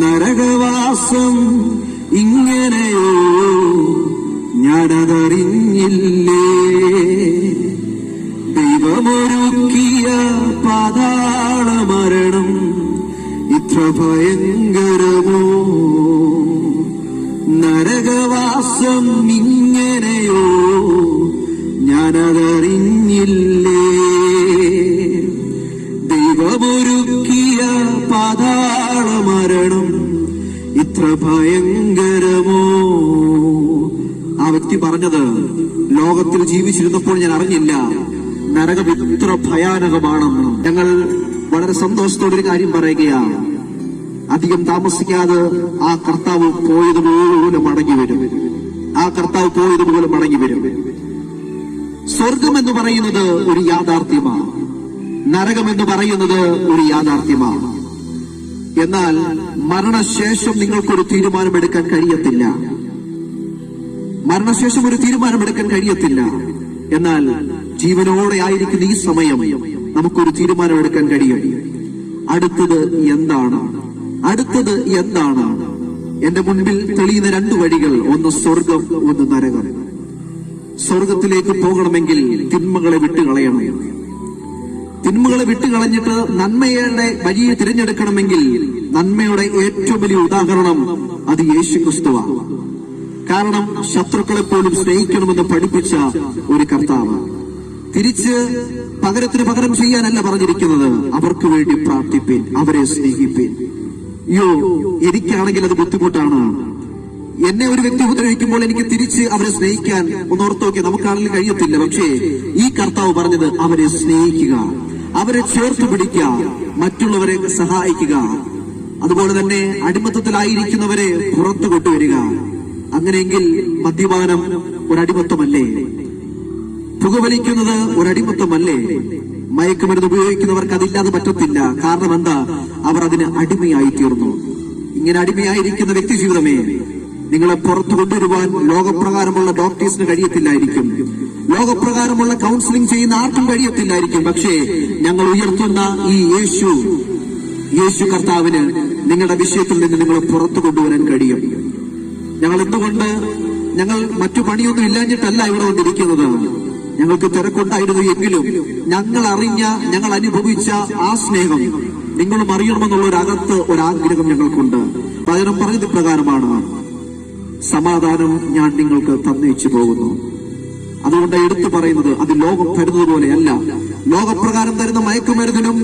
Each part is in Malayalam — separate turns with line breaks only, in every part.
നരകവാസം ഇങ്ങനെയോ ഞാനതറിഞ്ഞില്ലേ ദൈവമൊരുക്കിയ പാതാള മരണം ഇത്ര ഭയങ്കരമോ? നരകവാസം ഇങ്ങനെയോ ഇത്ര ഭയങ്കരമോ? ആ വ്യക്തി പറഞ്ഞത് ലോകത്തിൽ ജീവിച്ചിരുന്നപ്പോൾ ഞാൻ അറിഞ്ഞില്ല. നരകം ഇത്ര ഭയാനകമാണെന്ന്. ഞങ്ങൾ വളരെ സന്തോഷത്തോടെ ഒരു കാര്യം പറയുകയാണ്. അധികം താമസിക്കാതെ ആ കർത്താവ് പോയതുപോലെ മടങ്ങി വരും ആ കർത്താവ് പോയതുപോലെ മടങ്ങി വരും സ്വർഗം എന്ന് പറയുന്നത് ഒരു യാഥാർത്ഥ്യമാണ്. നരകം എന്ന് പറയുന്നത് ഒരു യാഥാർത്ഥ്യമാണ്. എന്നാൽ മരണശേഷം നിങ്ങൾക്കൊരു തീരുമാനമെടുക്കാൻ കഴിയത്തില്ല. മരണശേഷം ഒരു തീരുമാനമെടുക്കാൻ കഴിയത്തില്ല. എന്നാൽ ജീവനോടെ ആയിരിക്കുന്ന ഈ സമയം നമുക്കൊരു തീരുമാനമെടുക്കാൻ കഴിയും. അടുത്തത് എന്താണ്? അടുത്തത് എന്താണ്? എന്റെ മുൻപിൽ തെളിയുന്ന രണ്ട് വഴികൾ. ഒന്ന് സ്വർഗം ഒന്ന് നരകം. സ്വർഗത്തിലേക്ക് പോകണമെങ്കിൽ തിന്മകളെ വിട്ടുകളയണം. തിന്മകളെ വിട്ടുകളഞ്ഞിട്ട് നന്മയുടെ വഴിയെ തിരഞ്ഞെടുക്കണമെങ്കിൽ നന്മയുടെ ഏറ്റവും വലിയ ഉദാഹരണം അത് യേശു ക്രിസ്തുവാണ് കാരണം ശത്രുക്കളെ പോലും സ്നേഹിക്കണമെന്ന് പഠിപ്പിച്ച ഒരു കർത്താവ്. തിരിച്ച് പകരത്തിന് പകരം ചെയ്യാനല്ല പറഞ്ഞിരിക്കുന്നത്. അവർക്ക് വേണ്ടി പ്രാർത്ഥിപ്പീൻ അവരെ സ്നേഹിപ്പീൻ. അയ്യോ എനിക്കാണെങ്കിൽ അത് ബുദ്ധിമുട്ടാണ്. എന്നെ ഒരു വ്യക്തി ഉപദ്രവിക്കുമ്പോൾ എനിക്ക് തിരിച്ച് അവരെ സ്നേഹിക്കാൻ ഒന്നോർത്തോക്കെ നമുക്കാണെങ്കിലും കഴിയത്തില്ല. പക്ഷേ ഈ കർത്താവ് പറഞ്ഞത് അവരെ സ്നേഹിക്കുക. അവരെ ചേർത്ത് പിടിക്കുക മറ്റുള്ളവരെ സഹായിക്കുക. അതുപോലെ തന്നെ അടിമത്തത്തിലായിരിക്കുന്നവരെ പുറത്തു കൊണ്ടുവരിക. അങ്ങനെയെങ്കിൽ മദ്യപാനം ഒരടിമത്തമല്ലേ? പുകവലിക്കുന്നത് ഒരടിമത്തമല്ലേ? മയക്കുമരുന്ന് ഉപയോഗിക്കുന്നവർക്ക് അതില്ലാതെ പറ്റത്തില്ല. കാരണം എന്താ? അവർ അതിന് അടിമയായി തീർന്നു. ഇങ്ങനെ അടിമയായിരിക്കുന്ന വ്യക്തി ജീവിതമേ നിങ്ങളെ പുറത്തു കൊണ്ടുവരുവാൻ ലോകപ്രകാരമുള്ള ഡോക്ടേഴ്സിന് കഴിയത്തില്ലായിരിക്കും. ലോകപ്രകാരമുള്ള കൗൺസിലിംഗ് ചെയ്യുന്ന ആർക്കും കഴിയത്തില്ലായിരിക്കും. പക്ഷേ ഞങ്ങൾ ഉയർത്തുന്ന ഈ യേശു യേശു കർത്താവിന് നിങ്ങളുടെ വിഷയത്തിൽ നിന്ന് നിങ്ങളെ പുറത്തു കൊണ്ടുവരാൻ കഴിയും. ഞങ്ങൾ എന്തുകൊണ്ട് ഞങ്ങൾ മറ്റു പണിയൊന്നും ഇല്ലാഞ്ഞിട്ടല്ല ഇവിടെ വന്നിരിക്കുന്നത്? ഞങ്ങൾക്ക് തിരക്കുണ്ടായിരുന്നു എങ്കിലും ഞങ്ങൾ അറിഞ്ഞ ഞങ്ങൾ അനുഭവിച്ച ആ സ്നേഹം നിങ്ങളും അറിയണമെന്നുള്ള ഒരു അകത്ത് ഒരാഗ്രഹം ഞങ്ങൾക്കുണ്ട്. പകരം പറഞ്ഞത് പ്രകാരമാണ് സമാധാനം ഞാൻ നിങ്ങൾക്ക് തന്നയിച്ചു പോകുന്നു. അതുകൊണ്ട് എടുത്തു പറയുന്നത് അത് ലോകം തരുന്നത് പോലെയല്ല ലോകപ്രകാരം തരുന്ന മയക്കുമരുന്നിനും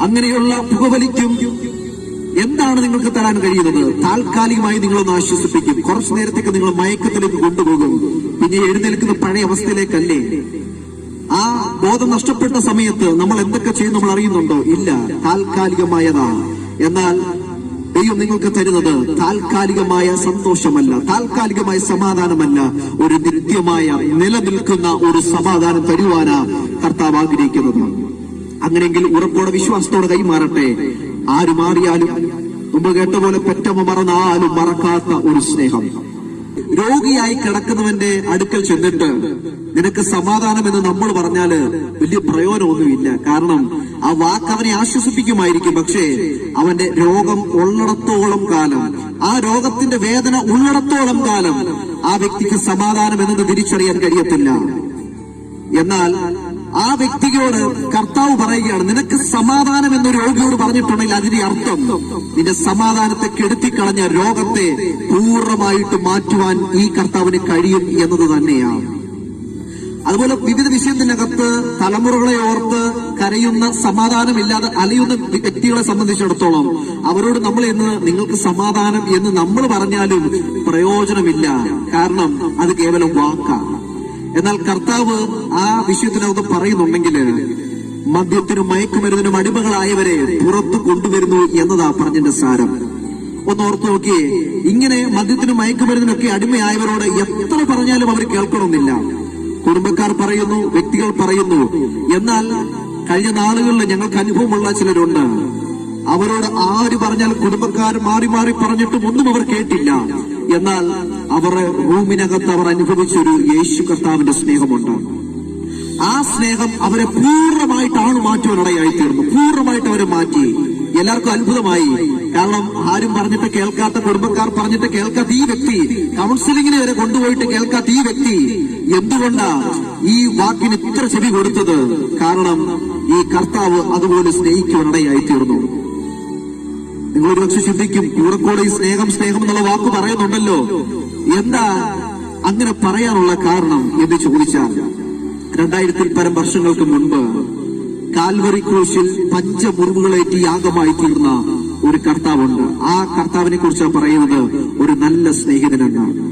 അങ്ങനെയുള്ള പുകവലിക്കും എന്താണ് നിങ്ങൾക്ക് തരാൻ കഴിയുന്നത്? താൽക്കാലികമായി നിങ്ങളൊന്ന് ആശ്വസിപ്പിക്കും. കുറച്ചു നേരത്തേക്ക് നിങ്ങൾ മയക്കത്തിലേക്ക് കൊണ്ടുപോകും. പിന്നെ എഴുന്നേൽക്കുന്ന പഴയ അവസ്ഥയിലേക്കല്ലേ? ആ ബോധം നഷ്ടപ്പെട്ട സമയത്ത് നമ്മൾ എന്തൊക്കെ ചെയ്യും നമ്മൾ അറിയുന്നുണ്ടോ? ഇല്ല താൽക്കാലികമായതാണ് എന്നാൽ ദൈവം നിങ്ങൾക്ക് തരുന്നത് താൽക്കാലികമായ സന്തോഷമല്ല താൽക്കാലികമായ സമാധാനമല്ല ഒരു നിത്യമായ നിലനിൽക്കുന്ന ഒരു സമാധാനം തരുവാനാ കർത്താവ് ആഗ്രഹിക്കുന്നത്. അങ്ങനെയെങ്കിൽ ഉറപ്പോടെ വിശ്വാസത്തോടെ കൈമാറട്ടെ. ആര് മാറിയാലും മുമ്പ് കേട്ട പോലെ പെറ്റമ്മ മറന്നാലും മറക്കാത്ത ഒരു സ്നേഹം. രോഗിയായി കിടക്കുന്നവന്റെ അടുക്കൽ ചെന്നിട്ട് നിനക്ക് സമാധാനം എന്ന് നമ്മൾ പറഞ്ഞാൽ വലിയ പ്രയോജനമൊന്നുമില്ല. കാരണം ആ വാക്ക് അവനെ ആശ്വസിപ്പിക്കുമായിരിക്കും. പക്ഷേ അവന്റെ രോഗം ഉള്ളിടത്തോളം കാലം ആ രോഗത്തിന്റെ വേദന ഉള്ളിടത്തോളം കാലം ആ വ്യക്തിക്ക് സമാധാനം എന്നത് തിരിച്ചറിയാൻ കഴിയത്തില്ല. എന്നാൽ ആ വ്യക്തിയോട് കർത്താവ് പറയുകയാണ് നിനക്ക് സമാധാനം എന്ന് രോഗിയോട് പറഞ്ഞിട്ടുണ്ടെങ്കിൽ അതിന്റെ അർത്ഥം നിന്റെ സമാധാനത്തെ കെടുത്തിക്കളഞ്ഞ രോഗത്തെ പൂർണമായിട്ട് മാറ്റുവാൻ ഈ കർത്താവിന് കഴിയും എന്നത് തന്നെയാണ്. അതുപോലെ വിവിധ വിഷയത്തിനകത്ത് തലമുറകളെ ഓർത്ത് കരയുന്ന സമാധാനമില്ലാതെ അലയുന്ന വ്യക്തികളെ സംബന്ധിച്ചിടത്തോളം അവരോട് നമ്മൾ ഇന്ന് നിങ്ങൾക്ക് സമാധാനം എന്ന് നമ്മൾ പറഞ്ഞാലും പ്രയോജനമില്ല. കാരണം അത് കേവലം വാക്കാണ്. എന്നാൽ കർത്താവ് ആ വിഷയത്തിനകത്ത് പറയുന്നുണ്ടെങ്കിൽ മദ്യത്തിനും മയക്കുമരുന്നിനും അടിമകളായവരെ പുറത്തു കൊണ്ടുവരുന്നു എന്നതാ പറഞ്ഞതിന്റെ സാരം. ഒന്ന് ഓർത്തു നോക്കിയേ ഇങ്ങനെ മദ്യത്തിനും മയക്കുമരുന്നിനൊക്കെ അടിമയായവരോട് എത്ര പറഞ്ഞാലും അവർ കേൾക്കണമെന്നില്ല. കുടുംബക്കാർ പറയുന്നു വ്യക്തികൾ പറയുന്നു. എന്നാൽ കഴിഞ്ഞ നാളുകളിൽ ഞങ്ങൾക്ക് അനുഭവമുള്ള ചിലരുണ്ട്. അവരോട് ആര് പറഞ്ഞാൽ കുടുംബക്കാർ മാറി മാറി പറഞ്ഞിട്ടും ഒന്നും അവർ കേട്ടില്ല. എന്നാൽ അവർ റൂമിനകത്ത് അവർ അനുഭവിച്ചൊരു യേശു കർത്താവിന്റെ സ്നേഹമുണ്ട്. ആ സ്നേഹം അവരെ പൂർണമായിട്ടാണ് മാറ്റുവാനിടയായി തീർന്നു പൂർണമായിട്ട് അവരെ മാറ്റി. എല്ലാവർക്കും അത്ഭുതമായി. കാരണം ആരും പറഞ്ഞിട്ട് കേൾക്കാത്ത കുടുംബക്കാർ പറഞ്ഞിട്ട് കേൾക്കാത്ത ഈ വ്യക്തി കൗൺസിലിങ്ങിന് വരെ കൊണ്ടുപോയിട്ട് കേൾക്കാത്ത ഈ വ്യക്തി എന്തുകൊണ്ടാണ് ഈ വാക്കിന് ഇത്ര ചെവി കൊടുത്തത്? കാരണം ഈ കർത്താവ് അതുപോലെ സ്നേഹിക്കുവാനിടയായി തീർന്നു നിങ്ങൾ ഒരുപക്ഷെ ചിന്തിക്കും കൂടെ കൂടെ ഈ സ്നേഹം സ്നേഹം എന്നുള്ള വാക്ക് പറയുന്നുണ്ടല്ലോ. എന്താ അങ്ങനെ പറയാനുള്ള കാരണം എന്ന് ചോദിച്ചാൽ രണ്ടായിരത്തിൽ പരം വർഷങ്ങൾക്ക് മുൻപ് കാൽവറി ക്രൂശിൽ പഞ്ചമുറിവുകളേറ്റി യാഗമായി തീർന്ന ഒരു കർത്താവുണ്ട്. ആ കർത്താവിനെ കുറിച്ച് പറയുന്നത് ഒരു നല്ല സ്നേഹിതനെന്നാണ്